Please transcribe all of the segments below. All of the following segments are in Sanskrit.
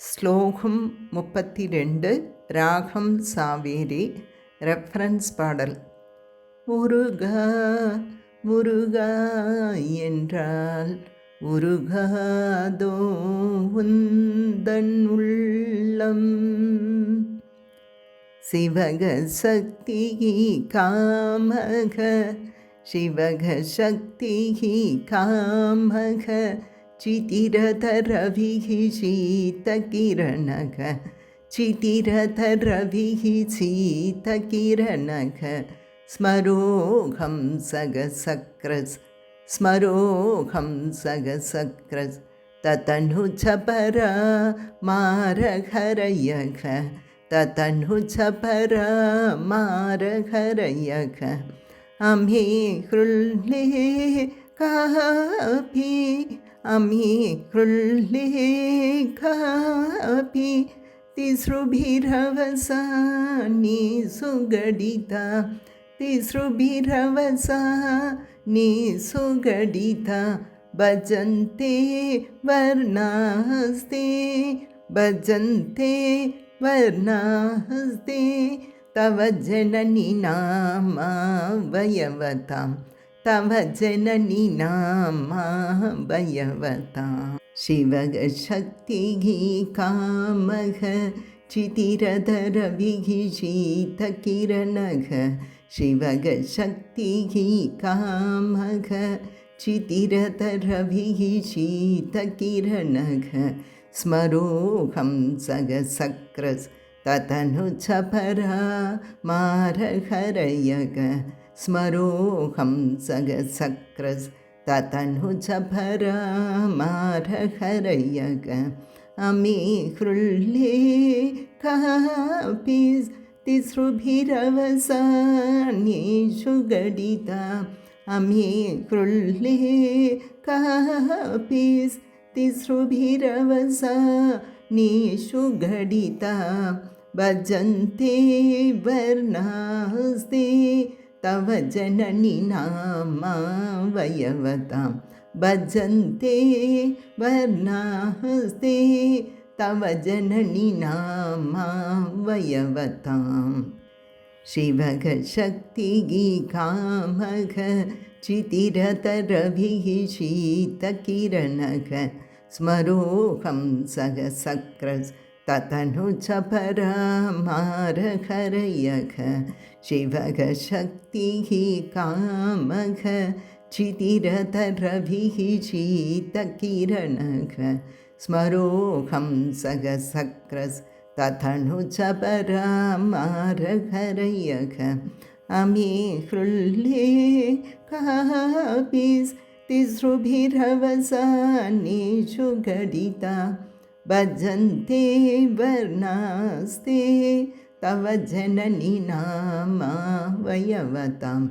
ஸ்லோகம் முப்பத்தி ரெண்டு ராகம் சாவேரி ரெஃபரன்ஸ் பாடல். முருகா முருகா என்றால் உருகாதோ உந்தன் உள்ளம். சிவக சக்தி காமக சிவக சக்தி காமக चितिरतरविः शीतकिरणः चितिरतरविः शीतकिरणः स्मरोऽहं सगसक्रस्। स्मरोऽहं सगसक्रस्। ततनु च परा मारहरयः ततनु च परा मारहरयः अमे हृल्ले कापि अमी तिसृभिरवसानि सुगडिता। तिसृभिरवसा निसुगडिता भजन्ते वर्णास्ते भजन्ते वर्णास्ते तव जननि नामा वयवताम् तव जननी नामा भयवतां शिवगशक्तिः कामः चितिरधरविः शीतकिरणः शिवगशक्तिः कामः चितिरधरविः शीतकिरणः स्मरोऽहं सगसक्रस् ततनु च परा मारहरयग स्मरोऽहं सगसक्रस्ततनु च भरमारहरयग अमे हृल्ले कापि तिसृभिरवसान्येषु गडिता अमे हृल्ले कापि तिसृभिरवसान्येषु घडिता भजन्ते वर्णास्ते तव जननि नामा वयवतां भजन्ते वर्णास्ते तव जननि नामा वयवतां शिवगशक्तिगीकामघ चितिरतरभिः शीतकिरणः स्मरोऽहं सहसक्रस् ततनु च परामारहरयः शिवगशक्तिः कामः चितिरतरभिः शीतकिरणः स्मरोऽहं सहसक्रस्ततनु च परामारहरयः अमे हृल्ले कापि तिसृभिरवसानेषु घटिता भजन्ते वर्णास्ते तव जननि नामा वयवताम्।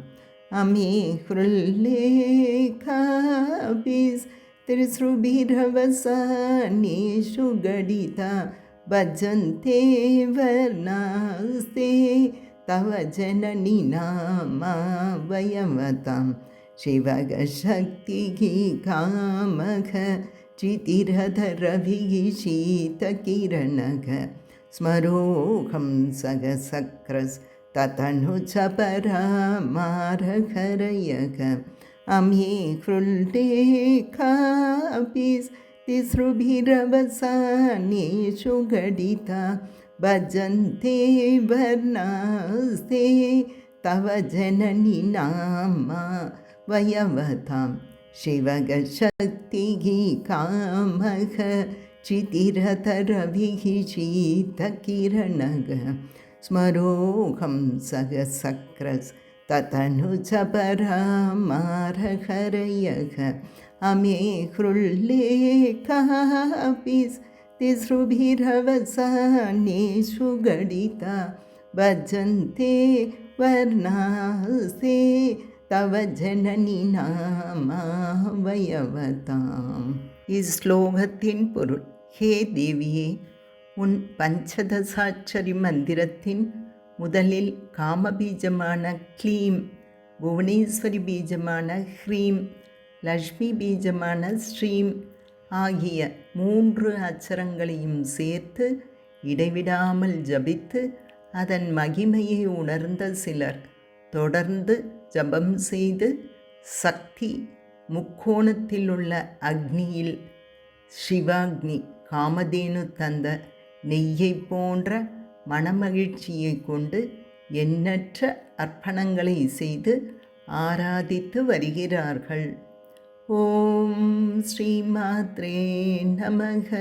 अमे हृल्लेखाभिस्तिसृभिरवसानेषु गडिता। भजन्ते वर्णास्ते तव जननि नामा शिवगशक्तिः कामः चितिरधरभिः शीतकिरणः स्मरोऽहं सगसक्रस्ततनु च परामारहरयः अमे हृल्लेखापि तिसृभिरवसानेषु घटिता भजन्ते वर्णास्ते तव जननि नामा वयवताम् शिवगशक्तिः कामः चितिरतरभिः शीतकिरणः स्मरोऽहं सहसक्रस्ततनु च परामारहरयः अमे हृल्लेखापि तिसृभिरवसानेषु गडिता भजन्ते वर्णास्ते तव जननि नामा वयवताम् இஸ்லோகத்தின் பொருள் ஹே தேவியே உன் பஞ்சதசாட்சரி மந்திரத்தின் முதலில் காமபீஜமான க்ளீம் புவனேஸ்வரி பீஜமான ஹ்ரீம் லக்ஷ்மி பீஜமான ஸ்ரீம் ஆகிய மூன்று அச்சரங்களையும் சேர்த்து இடைவிடாமல் ஜபித்து அதன் மகிமையை உணர்ந்த சிலர் தொடர்ந்து ஜபம் செய்து சக்தி முக்கோணத்தில் உள்ள அக்னியில் சிவாக்னி காமதேனு தந்த நெய்யை போன்ற மனமகிழ்ச்சியை கொண்டு எண்ணற்ற அர்ப்பணங்களை செய்து ஆராதித்து வருகிறார்கள். ஓம் ஸ்ரீமாத்ரே நமக.